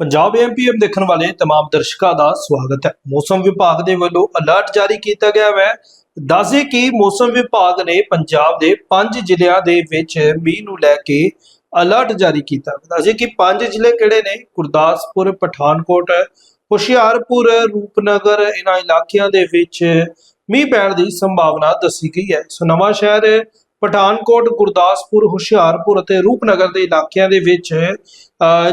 ਪੰਜਾਬ ਐਮਪੀਐਮ ਦੇਖਣ ਵਾਲੇ तमाम ਦਰਸ਼ਕਾਂ ਦਾ ਸਵਾਗਤ ਹੈ ਮੌਸਮ ਵਿਭਾਗ ਦੇ ਵੱਲੋਂ ਅਲਰਟ ਜਾਰੀ ਕੀਤਾ ਗਿਆ ਹੈ ਦੱਸੇ ਕਿ ਮੌਸਮ ਵਿਭਾਗ ਨੇ ਪੰਜਾਬ ਦੇ 5 ਜ਼ਿਲ੍ਹਿਆਂ ਦੇ ਵਿੱਚ ਮੀਂਹ ਨੂੰ ਲੈ ਕੇ ਅਲਰਟ ਜਾਰੀ ਕੀਤਾ ਦੱਸੇ ਕਿ 5 ਜ਼ਿਲ੍ਹੇ ਕਿਹੜੇ ਨੇ ਗੁਰਦਾਸਪੁਰ ਪਠਾਨਕੋਟ ਹੁਸ਼ਿਆਰਪੁਰ ਰੂਪਨਗਰ ਇਹਨਾਂ ਇਲਾਕਿਆਂ ਦੇ ਵਿੱਚ ਮੀਂਹ ਪੈਣ ਦੀ ਸੰਭਾਵਨਾ ਦੱਸੀ ਗਈ ਹੈ ਸੋ ਨਵਾਂ ਸ਼ਹਿਰ ਪਠਾਨਕੋਟ, ਗੁਰਦਾਸਪੁਰ, ਹੁਸ਼ਿਆਰਪੁਰ ਅਤੇ ਰੂਪਨਗਰ ਦੇ ਇਲਾਕਿਆਂ ਦੇ ਵਿੱਚ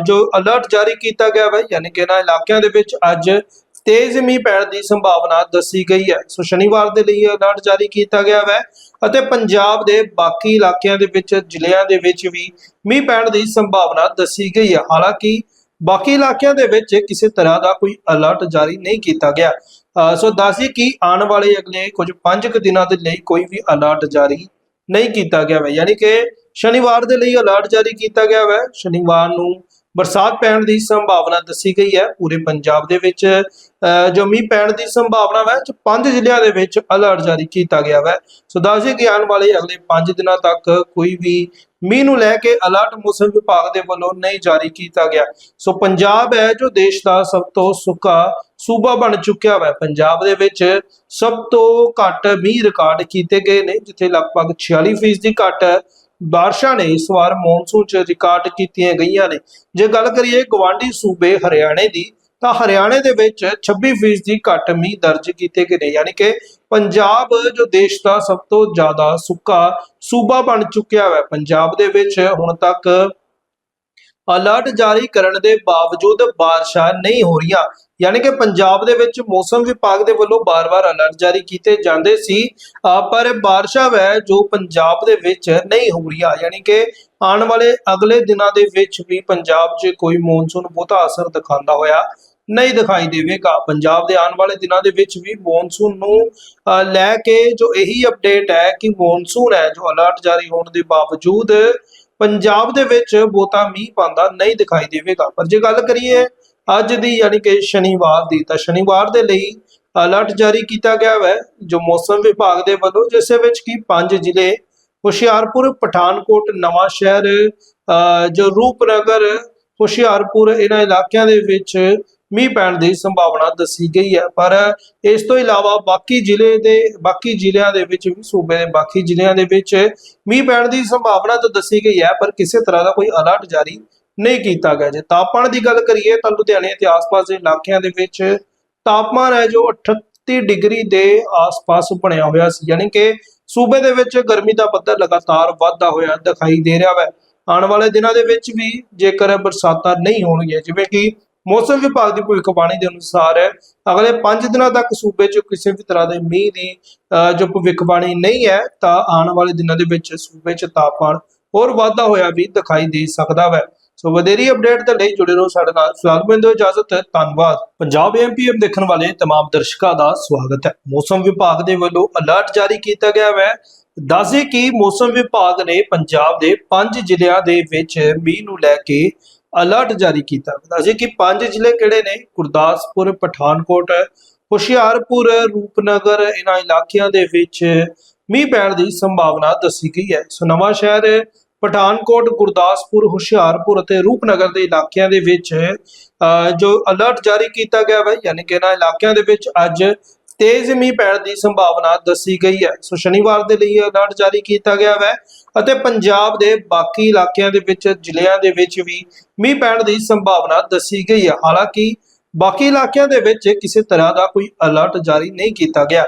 ਜੋ ਅਲਰਟ ਜਾਰੀ ਕੀਤਾ ਗਿਆ ਹੈ ਯਾਨੀ ਕਿ ਇਹਨਾਂ ਇਲਾਕਿਆਂ ਦੇ ਵਿੱਚ ਅੱਜ ਤੇਜ਼ ਮੀਂਹ ਪੈਣ ਦੀ ਸੰਭਾਵਨਾ ਦੱਸੀ ਗਈ ਹੈ। ਸੋ ਸ਼ਨੀਵਾਰ ਦੇ ਲਈ ਅਲਰਟ ਜਾਰੀ ਕੀਤਾ ਗਿਆ ਹੈ ਅਤੇ ਪੰਜਾਬ ਦੇ ਬਾਕੀ ਇਲਾਕਿਆਂ ਦੇ ਵਿੱਚ, ਜ਼ਿਲ੍ਹਿਆਂ ਦੇ ਵਿੱਚ ਵੀ ਮੀਂਹ ਪੈਣ ਦੀ ਸੰਭਾਵਨਾ ਦੱਸੀ ਗਈ ਹੈ। ਹਾਲਾਂਕਿ ਬਾਕੀ ਇਲਾਕਿਆਂ ਦੇ ਵਿੱਚ ਕਿਸੇ ਤਰ੍ਹਾਂ ਦਾ ਕੋਈ ਅਲਰਟ ਜਾਰੀ ਨਹੀਂ ਕੀਤਾ ਗਿਆ। ਸੋ ਦੱਸੀ ਕਿ ਆਉਣ ਵਾਲੇ ਅਗਲੇ ਕੁਝ 5 ਕੁ ਦਿਨਾਂ ਦੇ ਲਈ ਕੋਈ ਵੀ ਅਲਰਟ ਜਾਰੀ ਨਹੀਂ ਕੀਤਾ ਗਿਆ ਹੈ ਯਾਨੀ ਕਿ ਸ਼ਨੀਵਾਰ ਦੇ ਲਈ ਅਲਰਟ ਜਾਰੀ ਕੀਤਾ ਗਿਆ ਹੈ ਸ਼ਨੀਵਾਰ ਨੂੰ ਬਰਸਾਤ ਪੈਣ ਦੀ ਸੰਭਾਵਨਾ ਦੱਸੀ ਗਈ ਹੈ। ਪੂਰੇ ਪੰਜਾਬ ਦੇ ਵਿੱਚ ਜੋ ਮੀਂਹ ਪੈਣ ਦੀ ਸੰਭਾਵਨਾ ਹੈ ਪੰਜ ਜ਼ਿਲ੍ਹਿਆਂ ਦੇ ਵਿੱਚ ਅਲਰਟ ਜਾਰੀ ਕੀਤਾ ਗਿਆ ਹੈ ਸੋ ਦੱਸਦੇ ਕਿ ਆਉਣ ਵਾਲੇ ਅਗਲੇ 5 ਦਿਨਾਂ ਤੱਕ ਕੋਈ ਵੀ ਮੀਂਹ ਨੂੰ ਲੈ ਕੇ ਅਲਰਟ ਮੌਸਮ ਵਿਭਾਗ ਦੇ ਵੱਲੋਂ ਨਹੀਂ ਜਾਰੀ ਕੀਤਾ ਗਿਆ। ਸੋ ਪੰਜਾਬ ਹੈ ਜੋ ਦੇਸ਼ ਦਾ ਸਭ ਤੋਂ ਸੁੱਕਾ ਸੂਬਾ ਬਣ ਚੁੱਕਿਆ ਹੈ ਪੰਜਾਬ ਦੇ ਵਿੱਚ ਸਭ ਤੋਂ ਘੱਟ ਮੀਂਹ ਰਿਕਾਰਡ ਕੀਤੇ ਗਏ ਨੇ, ਜਿੱਥੇ ਲਗਭਗ 46% ਦੀ ਘੱਟ ਬਾਰਿਸ਼ਾਂ ਨੇ ਇਸ ਵਾਰ ਮੌਨਸੂਨ ਚ ਰਿਕਾਰਡ ਕੀਤੀਆਂ ਗਈਆਂ ਨੇ। ਜੇ ਗੱਲ ਕਰੀਏ ਗਵਾਂਢੀ ਸੂਬੇ ਹਰਿਆਣੇ ਦੀ, ਤਾਂ ਹਰਿਆਣੇ ਦੇ ਵਿੱਚ 26% ਦੀ ਘੱਟ ਮੀਂਹ ਦਰਜ ਕੀਤੇ ਗਏ ਨੇ। ਯਾਨੀ ਕਿ ਪੰਜਾਬ ਜੋ ਦੇਸ਼ ਦਾ ਸਭ ਤੋਂ ਜ਼ਿਆਦਾ ਸੁੱਕਾ ਸੂਬਾ ਬਣ ਚੁੱਕਿਆ ਹੈ ਪੰਜਾਬ ਦੇ ਵਿੱਚ ਹੁਣ ਤੱਕ ਅਲਰਟ ਜਾਰੀ ਕਰਨ ਦੇ ਬਾਵਜੂਦ ਬਾਰਿਸ਼ਾਂ ਨਹੀਂ ਹੋ ਰਹੀਆਂ। ਯਾਨੀ ਕਿ ਪੰਜਾਬ ਦੇ ਵਿੱਚ ਮੌਸਮ ਵਿਭਾਗ ਦੇ ਵੱਲੋਂ ਬਾਰ-ਬਾਰ ਅਲਰਟ ਜਾਰੀ ਕੀਤੇ ਜਾਂਦੇ ਸੀ। ਪਰ ਬਾਰਿਸ਼ਾਂ ਵੈ ਜੋ ਪੰਜਾਬ ਦੇ ਵਿੱਚ ਨਹੀਂ ਹੋ ਰਹੀਆਂ। ਯਾਨੀ ਕਿ ਆਉਣ ਵਾਲੇ ਅਗਲੇ ਦਿਨਾਂ ਦੇ ਵਿੱਚ ਵੀ ਪੰਜਾਬ 'ਚ ਕੋਈ ਮੌਨਸੂਨ ਬਹੁਤਾ ਅਸਰ ਦਿਖਾਉਂਦਾ ਹੋਇਆ ਨਹੀਂ ਦਿਖਾਈ ਦੇਵੇਗਾ। ਪੰਜਾਬ ਦੇ ਆਉਣ ਵਾਲੇ ਦਿਨਾਂ ਦੇ ਵਿੱਚ ਵੀ ਮੌਨਸੂਨ ਨੂੰ ਅਹ ਲੈ ਕੇ ਜੋ ਇਹੀ ਅਪਡੇਟ ਹੈ ਕਿ ਮੌਨਸੂਨ ਹੈ ਜੋ ਅਲਰਟ ਜਾਰੀ ਹੋਣ ਦੇ ਬਾਵਜੂਦ ਪੰਜਾਬ ਦੇ ਵਿੱਚ ਬਹੁਤਾ ਮੀਂਹ ਪਾਉਂਦਾ ਨਹੀਂ ਦਿਖਾਈ ਦੇਵੇਗਾ। ਪਰ ਜੇ ਗੱਲ ਕਰੀਏ ਅੱਜ ਦੀ ਯਾਨੀ ਕਿ ਸ਼ਨੀਵਾਰ ਦੀ, ਤਾਂ ਸ਼ਨੀਵਾਰ ਦੇ ਲਈ ਅਲਰਟ ਜਾਰੀ ਕੀਤਾ ਗਿਆ ਹੈ ਜੋ ਮੌਸਮ ਵਿਭਾਗ ਦੇ ਵੱਲੋਂ, ਜਿਸ ਵਿੱਚ ਕੀ ਪੰਜ ਜ਼ਿਲ੍ਹੇ, ਹੁਸ਼ਿਆਰਪੁਰ, ਪਠਾਨਕੋਟ, ਨਵਾਂ ਸ਼ਹਿਰ, ਅਹ ਜੋ ਰੂਪਨਗਰ, ਹੁਸ਼ਿਆਰਪੁਰ, ਇਹਨਾਂ ਇਲਾਕਿਆਂ ਦੇ ਵਿੱਚ ਮੀਂਹ ਪੈਣ ਦੀ ਸੰਭਾਵਨਾ ਦੱਸੀ ਗਈ ਹੈ। ਪਰ ਇਸ ਤੋਂ ਇਲਾਵਾ ਬਾਕੀ ਜ਼ਿਲ੍ਹੇ ਦੇ, ਬਾਕੀ ਜ਼ਿਲ੍ਹਿਆਂ ਦੇ ਵਿੱਚ ਵੀ ਸੂਬੇ ਦੇ, ਬਾਕੀ ਜ਼ਿਲ੍ਹਿਆਂ ਦੇ ਵਿੱਚ ਮੀਂਹ ਪੈਣ ਦੀ ਸੰਭਾਵਨਾ ਤਾਂ ਦੱਸੀ ਗਈ ਹੈ, ਪਰ ਕਿਸੇ ਤਰ੍ਹਾਂ ਦਾ ਕੋਈ ਅਲਰਟ ਜਾਰੀ ਨਹੀਂ ਕੀਤਾ ਗਿਆ ਜੇ। ਤਾਪਮਾਨ ਦੀ ਗੱਲ ਕਰੀਏ ਤਾਂ ਲੁਧਿਆਣੇ ਤੇ ਆਸ-ਪਾਸ ਦੇ ਇਲਾਕਿਆਂ ਦੇ ਵਿੱਚ ਤਾਪਮਾਨ ਹੈ ਜੋ 38 ਡਿਗਰੀ ਦੇ ਆਸ-ਪਾਸ ਬਣਿਆ ਹੋਇਆ ਸੀ। ਯਾਨੀ ਕਿ ਸੂਬੇ ਦੇ ਵਿੱਚ ਗਰਮੀ ਦਾ ਪੱਧਰ ਲਗਾਤਾਰ ਵਧਦਾ ਹੋਇਆ ਦਿਖਾਈ ਦੇ ਰਿਹਾ ਹੈ। ਆਉਣ ਵਾਲੇ ਦਿਨਾਂ ਦੇ ਵਿੱਚ ਵੀ ਜੇਕਰ ਬਰਸਾਤਾਂ ਨਹੀਂ ਹੋਣਗੀਆਂ, ਜਿਵੇਂ ਕਿ ਮੌਸਮ ਵਿਭਾਗ ਦੀ ਭਵਿੱਖਬਾਣੀ ਦੇ ਅਨੁਸਾਰ ਅਗਲੇ 5 ਦਿਨਾਂ ਤੱਕ ਸੂਬੇ 'ਚ ਕਿਸੇ ਵੀ ਤਰ੍ਹਾਂ ਦੇ ਮੀਂਹ ਦੀ ਅਹ, ਜੋ ਭਵਿੱਖਬਾਣੀ ਨਹੀਂ ਹੈ ਤਾਂ ਆਉਣ ਵਾਲੇ ਦਿਨਾਂ ਦੇ ਵਿੱਚ ਸੂਬੇ 'ਚ ਤਾਪਮਾਨ ਹੋਰ ਵਾਧਾ ਹੋਇਆ ਵੀ ਦਿਖਾਈ ਦੇ ਸਕਦਾ ਹੈ ਸੋ ਵਧੇਰੀ ਅਪਡੇਟ ਦੇ ਲਈ ਜੁੜੇ ਰਹੋ ਸਾਡੇ ਨਾਲ ਫਿਲਹਾਲ ਮੈਨੂੰ ਇਜਾਜ਼ਤ ਹੈ ਧੰਨਵਾਦ ਪੰਜਾਬ ਐਮਪੀਐਮ ਦੇਖਣ ਵਾਲੇ तमाम ਦਰਸ਼ਕਾਂ ਦਾ ਸਵਾਗਤ ਹੈ ਮੌਸਮ ਵਿਭਾਗ ਦੇ ਵੱਲੋਂ ਅਲਰਟ ਜਾਰੀ ਕੀਤਾ ਗਿਆ ਹੈ ਦੱਸੇ ਕਿ ਮੌਸਮ ਵਿਭਾਗ ਨੇ ਪੰਜਾਬ ਦੇ 5 ਜ਼ਿਲ੍ਹਿਆਂ ਦੇ ਵਿੱਚ ਮੀਂਹ ਨੂੰ ਲੈ ਕੇ ਅਲਰਟ ਜਾਰੀ ਕੀਤਾ। ਦੱਸੇ ਕਿ ਪੰਜ ਜ਼ਿਲ੍ਹੇ ਕਿਹੜੇ ਨੇ? ਗੁਰਦਾਸਪੁਰ ਪਠਾਨਕੋਟ ਹੁਸ਼ਿਆਰਪੁਰ ਰੂਪਨਗਰ ਇਹਨਾਂ ਇਲਾਕਿਆਂ ਦੇ ਵਿੱਚ ਮੀਂਹ ਪੈਣ ਦੀ ਸੰਭਾਵਨਾ ਦੱਸੀ ਗਈ ਹੈ। ਸੋ ਨਵਾਂ ਸ਼ਹਿਰ ਪਠਾਨਕੋਟ ਗੁਰਦਾਸਪੁਰ ਹੁਸ਼ਿਆਰਪੁਰ ਅਤੇ ਰੂਪਨਗਰ ਦੇ ਇਲਾਕਿਆਂ ਦੇ ਵਿੱਚ ਅਹ, ਜੋ ਅਲਰਟ ਜਾਰੀ ਕੀਤਾ ਗਿਆ ਹੈ ਯਾਨੀ ਕਿ ਇਹਨਾਂ ਇਲਾਕਿਆਂ ਦੇ ਵਿੱਚ ਅੱਜ ਤੇਜ਼ ਮੀਂਹ ਪੈਣ ਦੀ ਸੰਭਾਵਨਾ ਦੱਸੀ ਗਈ ਹੈ। ਸੋ ਸ਼ਨੀਵਾਰ ਦੇ ਲਈ ਅਲਰਟ ਜਾਰੀ ਕੀਤਾ ਗਿਆ ਹੈ ਅਤੇ ਪੰਜਾਬ ਦੇ ਬਾਕੀ ਇਲਾਕਿਆਂ ਦੇ ਵਿੱਚ, ਜ਼ਿਲ੍ਹਿਆਂ ਦੇ ਵਿੱਚ ਵੀ ਮੀਂਹ ਪੈਣ ਦੀ ਸੰਭਾਵਨਾ ਦੱਸੀ ਗਈ ਹੈ। ਹਾਲਾਂਕਿ ਬਾਕੀ ਇਲਾਕਿਆਂ ਦੇ ਵਿੱਚ ਕਿਸੇ ਤਰ੍ਹਾਂ ਦਾ ਕੋਈ ਅਲਰਟ ਜਾਰੀ ਨਹੀਂ ਕੀਤਾ ਗਿਆ।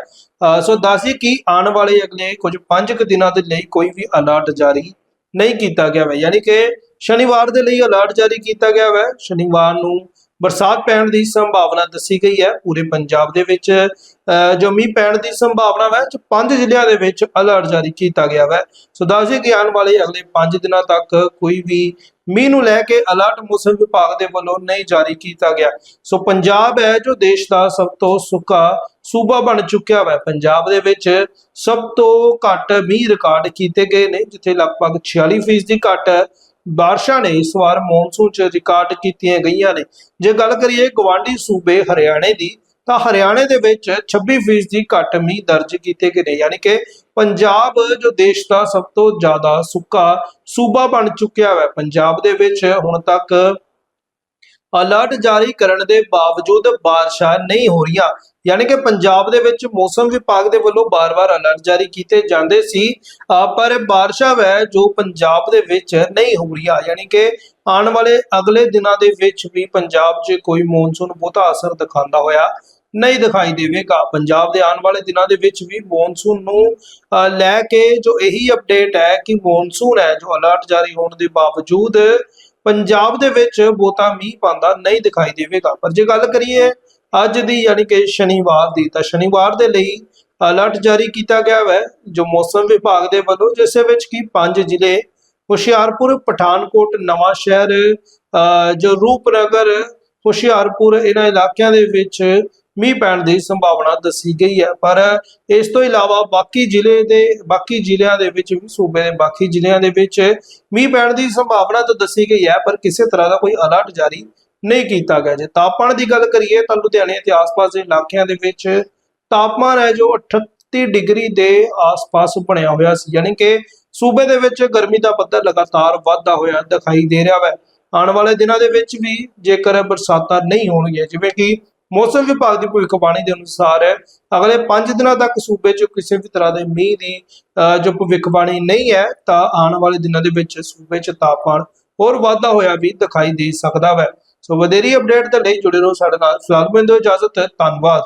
ਸੋ ਦੱਸੀ ਕਿ ਆਉਣ ਵਾਲੇ ਅਗਲੇ ਕੁਝ 5 ਕੁ ਦਿਨਾਂ ਦੇ ਲਈ ਕੋਈ ਵੀ ਅਲਰਟ ਜਾਰੀ ਨਹੀਂ ਕੀਤਾ ਗਿਆ ਹੈ ਯਾਨੀ ਕਿ ਸ਼ਨੀਵਾਰ ਦੇ ਲਈ ਅਲਰਟ ਜਾਰੀ ਕੀਤਾ ਗਿਆ ਹੈ ਸ਼ਨੀਵਾਰ ਨੂੰ ਬਰਸਾਤ ਪੈਣ ਦੀ ਸੰਭਾਵਨਾ ਦੱਸੀ ਗਈ ਹੈ ਪੂਰੇ ਪੰਜਾਬ ਦੇ ਵਿੱਚ। ਅਹ ਜੋ ਮੀਂਹ ਪੈਣ ਦੀ ਸੰਭਾਵਨਾ ਹੈ ਚ ਪੰਜ ਜ਼ਿਲ੍ਹਿਆਂ ਦੇ ਵਿੱਚ ਅਲਰਟ ਜਾਰੀ ਕੀਤਾ ਗਿਆ ਹੈ ਸੋ ਦੱਸਦੇ ਕਿ ਆਉਣ ਵਾਲੇ ਅਗਲੇ 5 ਦਿਨਾਂ ਤੱਕ ਕੋਈ ਵੀ ਮੀਂਹ ਨੂੰ ਲੈ ਕੇ ਅਲਰਟ ਮੌਸਮ ਵਿਭਾਗ ਦੇ ਵੱਲੋਂ ਨਹੀਂ ਜਾਰੀ ਕੀਤਾ ਗਿਆ। ਸੋ ਪੰਜਾਬ ਹੈ ਜੋ ਦੇਸ਼ ਦਾ ਸਭ ਤੋਂ ਸੁੱਕਾ ਸੂਬਾ ਬਣ ਚੁੱਕਿਆ ਹੈ ਪੰਜਾਬ ਦੇ ਵਿੱਚ ਸਭ ਤੋਂ ਘੱਟ ਮੀਂਹ ਰਿਕਾਰਡ ਕੀਤੇ ਗਏ ਨੇ, ਜਿੱਥੇ ਲਗਭਗ 46% ਦੀ ਘੱਟ ਬਾਰਿਸ਼ਾਂ ਨੇ ਇਸ ਵਾਰ ਮੌਨਸੂਨ ਚ ਰਿਕਾਰਡ ਕੀਤੀਆਂ ਗਈਆਂ ਨੇ। ਜੇ ਗੱਲ ਕਰੀਏ ਗਵਾਂਢੀ ਸੂਬੇ ਹਰਿਆਣੇ ਦੀ, ਤਾਂ ਹਰਿਆਣੇ ਦੇ ਵਿੱਚ 26% ਦੀ ਘੱਟ ਮੀਂਹ ਦਰਜ ਕੀਤੇ ਗਏ ਨੇ। ਯਾਨੀ ਕਿ ਪੰਜਾਬ ਜੋ ਦੇਸ਼ ਦਾ ਸਭ ਤੋਂ ਜ਼ਿਆਦਾ ਸੁੱਕਾ ਸੂਬਾ ਬਣ ਚੁੱਕਿਆ ਹੈ ਪੰਜਾਬ ਦੇ ਵਿੱਚ ਹੁਣ ਤੱਕ ਅਲਰਟ ਜਾਰੀ ਕਰਨ ਦੇ ਬਾਵਜੂਦ ਬਾਰਿਸ਼ਾਂ ਨਹੀਂ ਹੋ ਰਹੀਆਂ। ਯਾਨੀ ਕਿ ਪੰਜਾਬ ਦੇ ਵਿੱਚ ਮੌਸਮ ਵਿਭਾਗ ਦੇ ਵੱਲੋਂ ਬਾਰ-ਬਾਰ ਅਲਰਟ ਜਾਰੀ ਕੀਤੇ ਜਾਂਦੇ ਸੀ। ਪਰ ਬਾਰਿਸ਼ਾਂ ਵੈ ਜੋ ਪੰਜਾਬ ਦੇ ਵਿੱਚ ਨਹੀਂ ਹੋ ਰਹੀਆਂ। ਯਾਨੀ ਕਿ ਆਉਣ ਵਾਲੇ ਅਗਲੇ ਦਿਨਾਂ ਦੇ ਵਿੱਚ ਵੀ ਪੰਜਾਬ 'ਚ ਕੋਈ ਮੌਨਸੂਨ ਬਹੁਤਾ ਅਸਰ ਦਿਖਾਉਂਦਾ ਹੋਇਆ ਨਹੀਂ ਦਿਖਾਈ ਦੇਵੇਗਾ। ਪੰਜਾਬ ਦੇ ਆਉਣ ਵਾਲੇ ਦਿਨਾਂ ਦੇ ਵਿੱਚ ਵੀ ਮੌਨਸੂਨ ਨੂੰ ਅ, ਲੈ ਕੇ ਜੋ ਇਹੀ ਅਪਡੇਟ ਹੈ ਕਿ ਮੌਨਸੂਨ ਹੈ ਜੋ ਅਲਰਟ ਜਾਰੀ ਹੋਣ ਦੇ ਬਾਵਜੂਦ ਪੰਜਾਬ ਦੇ ਵਿੱਚ ਬਹੁਤਾ ਮੀਂਹ ਪਾਉਂਦਾ ਨਹੀਂ ਦਿਖਾਈ ਦੇਵੇਗਾ। ਪਰ ਜੇ ਗੱਲ ਕਰੀਏ ਅੱਜ ਦੀ ਯਾਨੀ ਕਿ ਸ਼ਨੀਵਾਰ ਦੀ, ਤਾਂ ਸ਼ਨੀਵਾਰ ਦੇ ਲਈ ਅਲਰਟ ਜਾਰੀ ਕੀਤਾ ਗਿਆ ਹੈ ਜੋ ਮੌਸਮ ਵਿਭਾਗ ਦੇ ਵੱਲੋਂ, ਜਿਸ ਵਿੱਚ ਕੀ ਪੰਜ ਜ਼ਿਲ੍ਹੇ, ਹੁਸ਼ਿਆਰਪੁਰ, ਪਠਾਨਕੋਟ, ਨਵਾਂ ਸ਼ਹਿਰ ਜੋ ਰੂਪਨਗਰ, ਹੁਸ਼ਿਆਰਪੁਰ, ਇਹਨਾਂ ਇਲਾਕਿਆਂ ਦੇ ਵਿੱਚ ਮੀਂਹ ਪੈਣ ਦੀ ਸੰਭਾਵਨਾ ਦੱਸੀ ਗਈ ਹੈ। ਪਰ ਇਸ ਤੋਂ ਇਲਾਵਾ ਬਾਕੀ ਜ਼ਿਲ੍ਹੇ ਦੇ, ਬਾਕੀ ਜ਼ਿਲ੍ਹਿਆਂ ਦੇ ਵਿੱਚ ਵੀ ਸੂਬੇ ਦੇ, ਬਾਕੀ ਜ਼ਿਲ੍ਹਿਆਂ ਦੇ ਵਿੱਚ ਮੀਂਹ ਪੈਣ ਦੀ ਸੰਭਾਵਨਾ ਤਾਂ ਦੱਸੀ ਗਈ ਹੈ, ਪਰ ਕਿਸੇ ਤਰ੍ਹਾਂ ਦਾ ਕੋਈ ਅਲਰਟ ਜਾਰੀ ਨਹੀਂ ਕੀਤਾ ਗਿਆ ਜੇ। ਤਾਪਮਾਨ ਦੀ ਗੱਲ ਕਰੀਏ ਤਾਂ ਲੁਧਿਆਣੇ ਤੇ ਆਸ-ਪਾਸ ਦੇ ਇਲਾਕਿਆਂ ਦੇ ਵਿੱਚ ਤਾਪਮਾਨ ਹੈ ਜੋ 38 ਡਿਗਰੀ ਦੇ ਆਸ-ਪਾਸ ਬਣਿਆ ਹੋਇਆ ਸੀ। ਯਾਨੀ ਕਿ ਸੂਬੇ ਦੇ ਵਿੱਚ ਗਰਮੀ ਦਾ ਪੱਧਰ ਲਗਾਤਾਰ ਵਧਦਾ ਹੋਇਆ ਦਿਖਾਈ ਦੇ ਰਿਹਾ ਹੈ। ਆਉਣ ਵਾਲੇ ਦਿਨਾਂ ਦੇ ਵਿੱਚ ਵੀ ਜੇਕਰ ਬਰਸਾਤਾਂ ਨਹੀਂ ਹੋਣਗੀਆਂ, ਜਿਵੇਂ ਕਿ ਮੌਸਮ ਵਿਭਾਗ ਦੀ ਭਵਿੱਖਬਾਣੀ ਦੇ ਅਨੁਸਾਰ ਅਗਲੇ 5 ਦਿਨਾਂ ਤੱਕ ਸੂਬੇ 'ਚ ਕਿਸੇ ਵੀ ਤਰ੍ਹਾਂ ਦੇ ਮੀਂਹ ਦੀ ਅਹ, ਜੋ ਭਵਿੱਖਬਾਣੀ ਨਹੀਂ ਹੈ ਤਾਂ ਆਉਣ ਵਾਲੇ ਦਿਨਾਂ ਦੇ ਵਿੱਚ ਸੂਬੇ 'ਚ ਤਾਪਮਾਨ ਹੋਰ ਵਾਧਾ ਹੋਇਆ ਵੀ ਦਿਖਾਈ ਦੇ ਸਕਦਾ ਹੈ। ਸੋ ਵਧੇਰੀ ਅਪਡੇਟ ਦੇ ਲਈ ਜੁੜੇ ਰਹੋ ਸਾਡੇ ਨਾਲ। ਫਿਲਹਾਲ ਮੈਨੂੰ ਇਜਾਜ਼ਤ ਧੰਨਵਾਦ।